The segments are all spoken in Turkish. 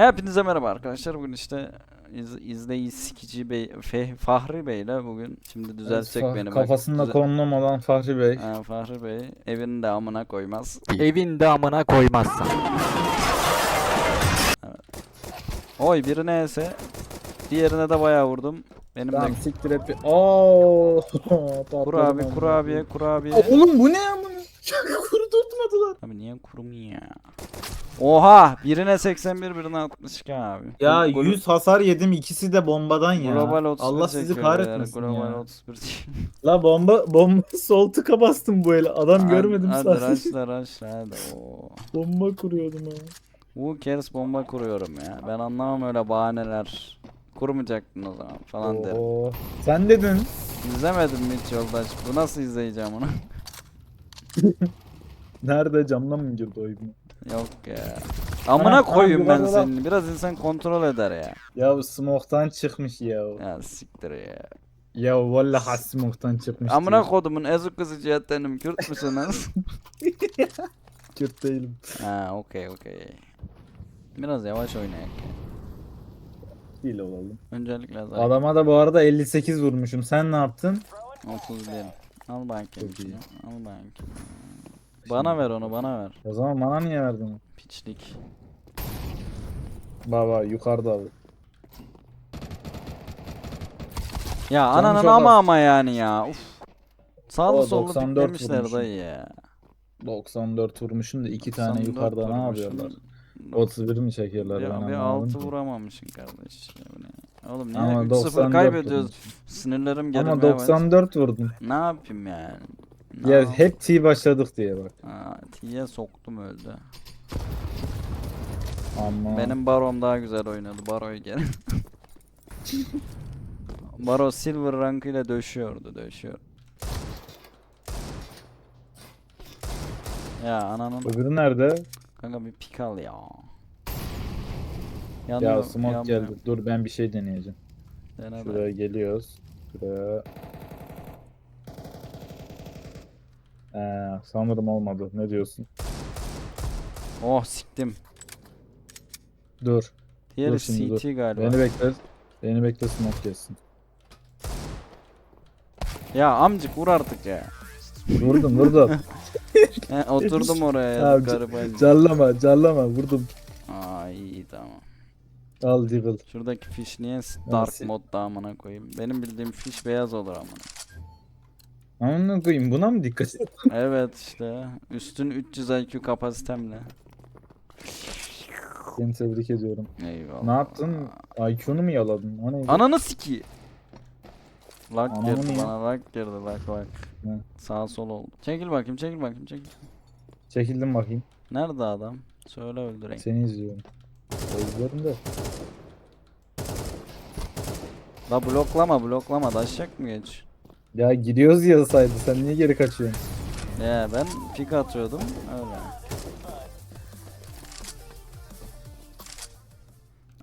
Hepinize merhaba arkadaşlar. Bugün işte iz, izleyici sikici bey Fe- Fahri Bey ile bugün şimdi düzeltecek Fa- beni. Kafasında Düze- konum olan Fahri Bey. Ha, Fahri Bey evini de amına koymaz. Evin damına koymazsan. Oy birine ese diğerine de bayağı vurdum. Benim Tamam de siktir et. Ooo. kurabiye kurabiye kurabiye. Oğlum bu ne amına? Kuru tutmadılar. Abi niye kurum ya? Oha birine 81 birine 62 abi. Ya Glo- 100 hasar yedim ikisi de bombadan ya. Global 31 Allah sizi çekiyor kahretmesin beyler, Global ya. 31. La bomba bomba sol tıka bastım bu ele. Adam Hadi- görmedim hadi sadece. Raşla raşla hadi. Oo. bomba kuruyordum ha. Who cares bomba kuruyorum ya. Ben anlamam öyle bahaneler. Kurmayacaktın o zaman falan derim. Oo. Sen dedin. İzlemedim mi hiç yoldaş? Bu nasıl izleyeceğim onu? Nerede camdan mı girdi oyun? Yok ya. Amına Ha, koyayım ha, ben seni. Biraz insan kontrol eder ya. Ya bu smoke'tan çıkmış ya. Ya siktir ya. Ya vallahi smoke'tan çıkmış. Amına diyor. kodumun ezik kızı cihetlerim Kürt müsünüz? Kürt değilim. ha okey okey. Biraz yavaş oynayak ya. Değil olalım. Öncelikle zaten Adama da bu arada 58 vurmuşum. Sen ne yaptın? 31. Al bakayım Çok iyi. şunu. Al bakayım. Bana ver onu bana ver. O zaman bana niye verdin? Piçlik. Baba yukarıda abi. Ya Canı ananın çok ama az. ama yani ya. Uf. Sağlı O sollu 94 piklemişler vurmuşum. dayı ya. 94 vurmuşum da iki tane 94 yukarıda ne vurmuşum. yapıyorlar? 31 mi çekiyorlar? Ben bir anlamadım altı ki. vuramamışsın kardeş. Ya bu ne? Oğlum niye Ama 3-0 94 kaybediyoruz? Sinirlerim gerilmeye Ama başladı. 94 vurdum. Ne yapayım yani? Ya yap- hep T başladık diye bak. Aa, T'ye soktum öldü. Ama Benim Barom daha güzel oynadı. Baro'yu gel. Baro silver rankıyla döşüyordu, döşüyor. Ya ananın öbürü nerede? kanka bir pik al ya. Yandı Ya smoke Yanmıyor. geldi. Dur ben bir şey deneyeceğim. Dene be. Şuraya geliyoruz. Şuraya. Ee, sanırım olmadı. Ne diyorsun? Oh siktim. Dur. Diğeri Dur şimdi, CT galiba. Beni bekle. Beni bekle smoke gelsin. Ya amcık vur artık ya. Vurdum vurdum. He, oturdum oraya ya. Abi, gariban. Carlama carlama vurdum. Aa iyi tamam. Al Deagle. Şuradaki fiş niye dark Nasıl? modda amına koyayım? Benim bildiğim fiş beyaz olur amına. Amına koyayım buna mı dikkat et? Evet işte. Üstün 300 IQ kapasitemle. Seni tebrik ediyorum. Eyvallah. Ne yaptın? IQ'nu mu yaladın? O neydi? Ananı siki. Lag Ananı girdi mı bana lag girdi lag. Ne? Sağ sol oldu. Çekil bakayım çekil bakayım çekil. Çekildim bakayım. Nerede adam? Söyle öldüreyim. Seni izliyorum. İzliyorum da. La bloklama bloklama daşacak mı geç? Ya gidiyoruz yazsaydı sen niye geri kaçıyorsun? Ya ben pik atıyordum öyle.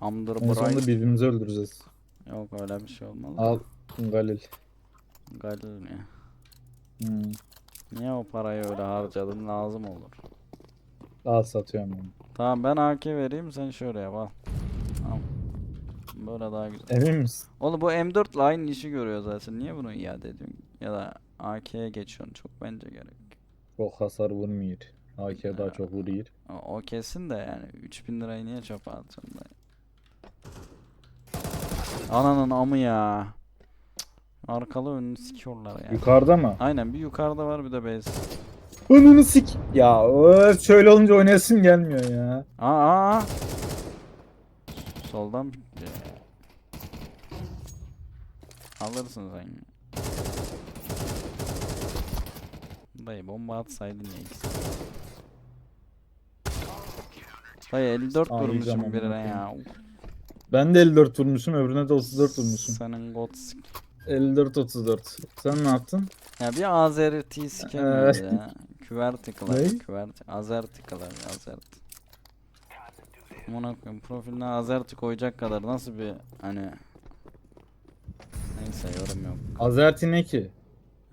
Amdır En sonunda Bright. birbirimizi öldüreceğiz. Yok öyle bir şey olmalı. Al Galil. Galil mi? Hmm. Niye o parayı öyle harcadın lazım olur. Al satıyorum onu. Tamam ben AK vereyim sen şöyle yap al. Böyle daha güzel. Emin misin? Oğlum bu M4 ile aynı işi görüyor zaten. Niye bunu iade ediyorsun? Ya da AK'ye geçiyorsun çok bence gerek. Çok hasar vurmuyor. AK daha çok vuruyor. O, o kesin de yani 3000 lirayı niye çöpe atıyorsun da. Ananın amı ya. Arkalı önünü sikiyorlar ya. Yukarıda mı? Aynen bir yukarıda var bir de base. Önünü sik. Ya öf, şöyle olunca oynayasım gelmiyor ya. Aa, aa. aa. Soldan bitti. Alırsın sen. Dayı bomba atsaydın ya ikisi. Dayı 54 Aa, vurmuşum birine ya. Ben de 54 vurmuşum öbürüne de 34 vurmuşum. Senin god sik. 54 34. Sen ne yaptın? Ya bir Azeri T sikemiyoruz Ee, ya. Küvertikler, ne? küvert, Azertikler, Azert. Amına koyayım profiline Azerti koyacak kadar nasıl bir hani Neyse yorum yok. Azerti ne ki?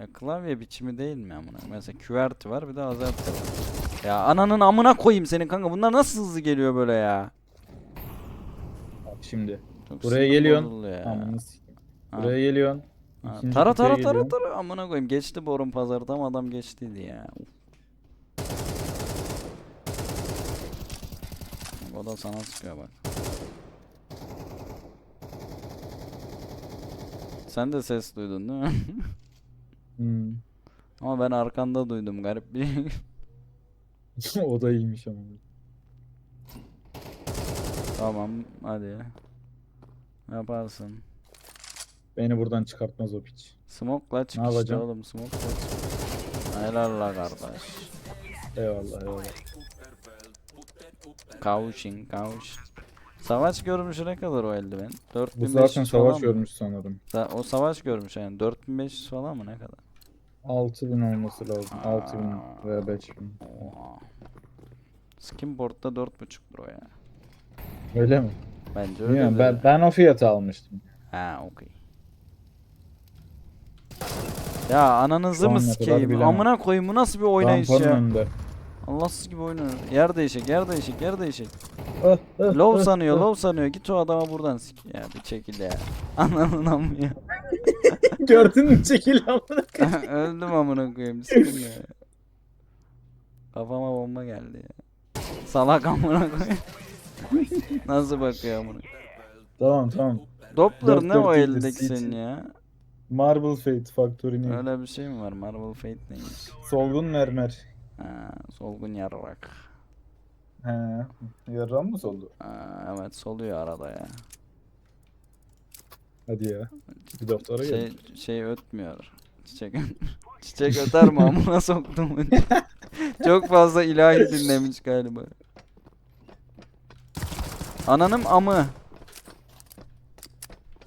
Ya klavye biçimi değil mi amına? Mesela QWERTY var bir de Azerty var. Ya ananın amına koyayım senin kanka bunlar nasıl hızlı geliyor böyle ya? şimdi. Çok Buraya geliyorsun. bozuldu ya. Amına sikeyim. Ha. Buraya geliyorsun. Ha, İkinci Tara kutuya tara tara tara amına koyayım geçti borun pazarı tam adam geçtiydi ya. Uf. Bak, O da sana sıkıyor bak. Sen de ses duydun değil mi? Hmm. Ama ben arkanda duydum garip bir. o da iyiymiş ama. tamam hadi. Yaparsın. Beni buradan çıkartmaz o piç. Smoke'la çık işte yapacağım? oğlum smoke'la çık. Helal la kardeş. Eyvallah eyvallah. Caution, caution. Savaş görmüş ne kadar o eldiven? Bu 4500 zaten falan savaş mı? görmüş sanırım. Sa- o savaş görmüş yani 4500 falan mı ne kadar? 6000 olması lazım. Aa. 6000 veya 5000. Oha. Skinboard'da 4.5 lira ya. Öyle mi? Bence öyle. Bilmiyorum, ben, ben o fiyata almıştım. Ha okey. Ya ananızı mı kadar sikeyim? bilemem. Amına koyayım bu nasıl bir oynayış Rampanın ya? önünde. Allahsız gibi oynuyor. Yer değişik, yer değişik, yer değişik. Ah, ah, Low ah, sanıyor, ah. low sanıyor. Git o adama buradan sik. Ya bir çekil ya. Ananın amı ya. Gördün mü çekil amına. Öldüm amına koyayım. Sıkın ya. Kafama bomba geldi ya. Salak amına koyayım. Nasıl bakıyor amına? Tamam tamam. Doppler ne o eldeki senin ya? Marble Fate Factory'nin Öyle bir şey mi var? Marvel Fate neymiş? solgun mermer. Ha, solgun yarrak. He. Yarran mı soldu? Ha, evet soluyor arada ya. Hadi ya. Bir doktora gel. Şey, şey ötmüyor. Çiçek Çiçek öter mi amına soktum. Çok fazla ilahi dinlemiş galiba. Ananım amı.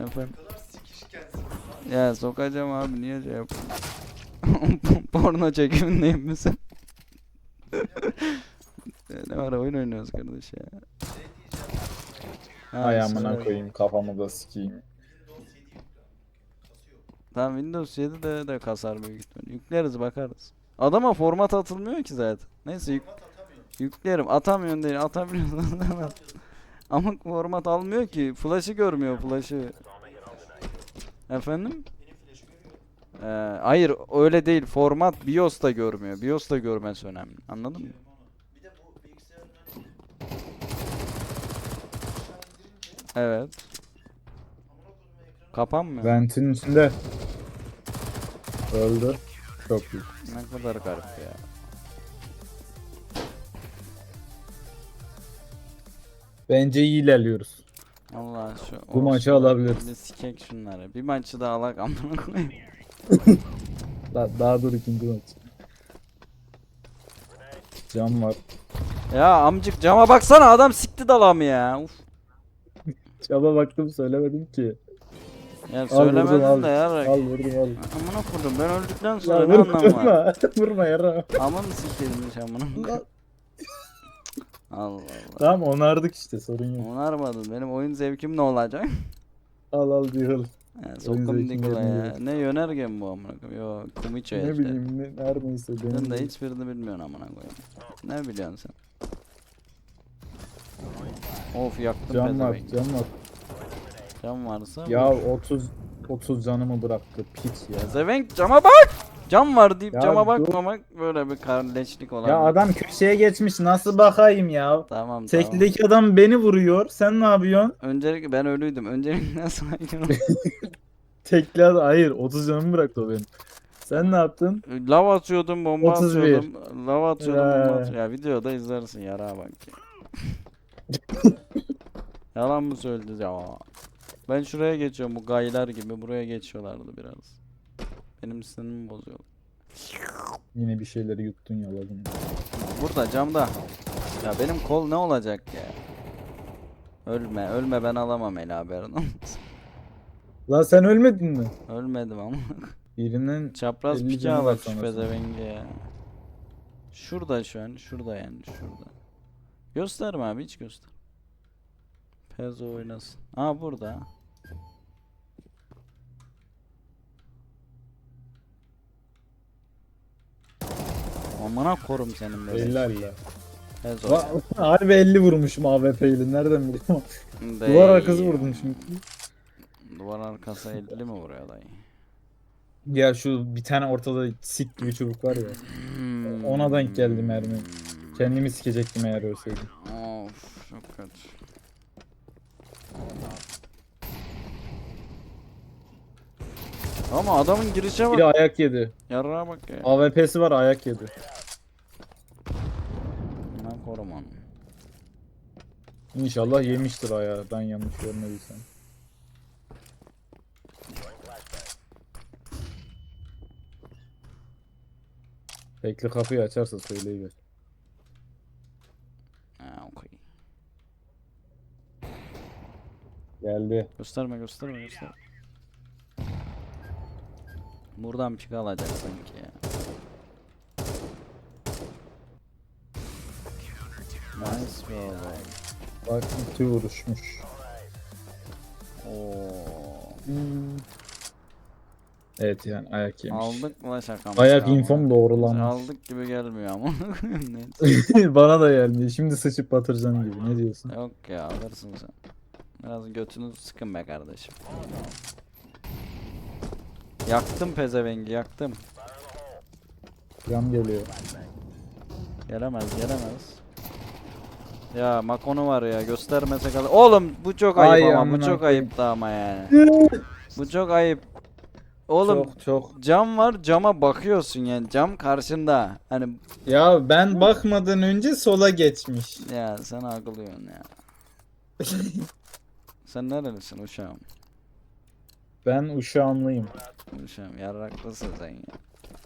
Efendim. Ya sokacağım abi niye şey yapıyorsun? Porno çekimindeyim misin? Ne var oyun oynuyoruz kardeş ya. Ha, Ay amına koyayım kafamı da sikeyim. Tamam Windows 7 de, de kasar büyük ihtimalle. Yükleriz bakarız. Adama format atılmıyor ki zaten. Neyse yük, yüklerim. Atamıyorsun değil atabiliyorsun. Ama format almıyor ki. Flash'ı görmüyor flash'ı. Efendim? Ee, hayır öyle değil. Format BIOS da görmüyor. BIOS da görmesi önemli. Anladın mı? Evet. Kapanmıyor. Ventin içinde. Öldü. Çok iyi. Ne kadar garip ya. Bence iyi ilerliyoruz. Allah şu Bu maçı alabiliriz. Bir sikek şunları. Bir maçı da alak amına koyayım. Daha, daha dur ikinci maç. Cam var. Ya amcık cama baksana adam sikti dalamı ya. Uf. Cama baktım söylemedim ki. Ya söylemedin al. de ya. Al vurdum al. Amına koydum ben öldükten Ya sonra ne vurma anlamı var? vurma. vurma yara. Ama mı sikilmiş amına? Allah Allah. Tamam onardık işte sorun yok. Onarmadın. Benim oyun zevkim ne olacak? Al al diyor. Ya, sokum zevkin dikula yerine ya. Ne yönerge mi bu amına koyayım? Yo kumiço Ne işte. bileyim ne, her neyse. Sen de hiçbirini bilmiyorsun amına koyayım. Ne biliyorsun sen? Of yaktım Cam var pezevenk. cam var. Cam varsa Ya 30 30 canımı bıraktı piç ya. Pezevenk cama bak! Cam var deyip Ya cama dur. bakmamak böyle bir kardeşlik olan. Ya adam köşeye geçmiş nasıl bakayım ya? Tamam tamam. Adam beni vuruyor. Sen ne yapıyorsun? Öncelikle ben ölüydüm. Öncelikle sakin ol. Tekli adam. Hayır 30 canımı bıraktı o benim. Sen ne yaptın? Lav atıyordum, bomba 31. atıyordum. Lav atıyordum, bomba Ya. atıyordum. Ya videoda izlersin yara bak. Yalan mı söyledi ya? Ben şuraya geçiyorum bu gaylar gibi buraya geçiyorlardı biraz. Benim sinirimi bozuyor. Yine bir şeyleri yuttun yaladın. Burada camda. Ya benim kol ne olacak ya? Ölme, ölme ben alamam el haberin olsun. Lan sen ölmedin mi? Ölmedim ama. Birinin Çapraz 50 pike canı var sanırsın. pezevenge ya. Şurada şu an, şurada yani şurada. Gösterme abi hiç göster. Pezo oynasın. Aa burada. Amına korum senin böyle. ellerle. Ez o Va- Harbi 50 vurmuşum AWP ile nereden biliyorum. ya. Duvar arkası vurdum şimdi. Duvar arkası 50 mi vuruyor dayı? Ya şu bir tane ortada sik gibi çubuk var ya. Hmm. Ona denk geldi mermi. Kendimi sikecektim eğer ölseydim. Of çok kötü. Ama adamın girişe Biri bak. ayak yedi. Yarrağa bak ya. AWP'si var ayak yedi. Ben koruman. İnşallah yemiştir ayağı ben yanlış görmediysem. Bekle kapıyı açarsa söyleyiver. Ha okey. Geldi. Gösterme gösterme gösterme. Buradan pik alacak sanki ya. Nice be oğlum. Bak iki vuruşmuş. Oo. Evet yani ayak yemiş. Aldık mı la şakamı? Ayak infom doğrulanmış. Aldık gibi gelmiyor ama. Bana da gelmiyor. Şimdi sıçıp batıracağım gibi. Ne diyorsun? Yok ya alırsın sen. Biraz götünü sıkın be kardeşim. Yaktım pezevengi yaktım. Cam geliyor. Gelemez gelemez. Ya makonu var ya göstermese kadar. Oğlum bu çok ayıp Ay, ama bu amına çok koyayım. ayıp da ama yani. bu çok ayıp. Oğlum Çok çok. cam var cama bakıyorsun yani cam karşında. Hani Ya ben bakmadan önce sola geçmiş. ya sen akılıyorsun ya. sen nerelisin uşağım? Ben uşağımlıyım. Uşağım yarraklısın sen ya.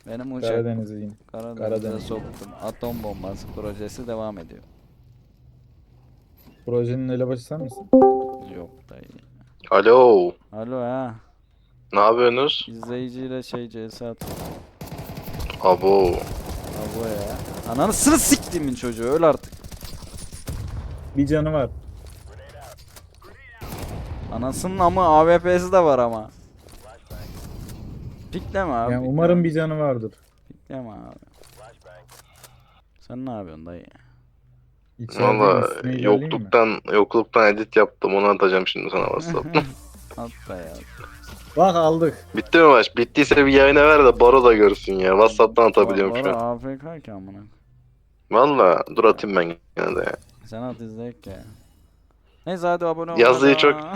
Benim uşak Karadenizliyim. Karadeniz'e Karadeniz. soktum. Atom bombası projesi devam ediyor. Projenin elebaşı sen misin? Yok dayı. Alo. Alo ha. Ne yapıyorsunuz? İzleyiciyle şey CS at. Abo. Abo ya. Ananı sını siktimin çocuğu öl artık. Bir canı var. Anasının ama AWP'si de var ama. Pikleme abi. Yani pikleme. umarım bir canı vardır. Pikleme abi. Sen ne yapıyorsun dayı? İçeride Valla üstüne ilerleyeyim mi? yokluktan yokluktan edit yaptım. Onu atacağım şimdi sana WhatsApp'tan. At be ya. Bak aldık. Bitti mi maç? Bittiyse bir yayına ver de Baro da görsün ya. WhatsApp'tan atabiliyorum şu an. AFK ki amına. Valla dur atayım ben yine de ya. Sen at izleyek ya. Neyse hadi abone ol. Yazıyı çok-.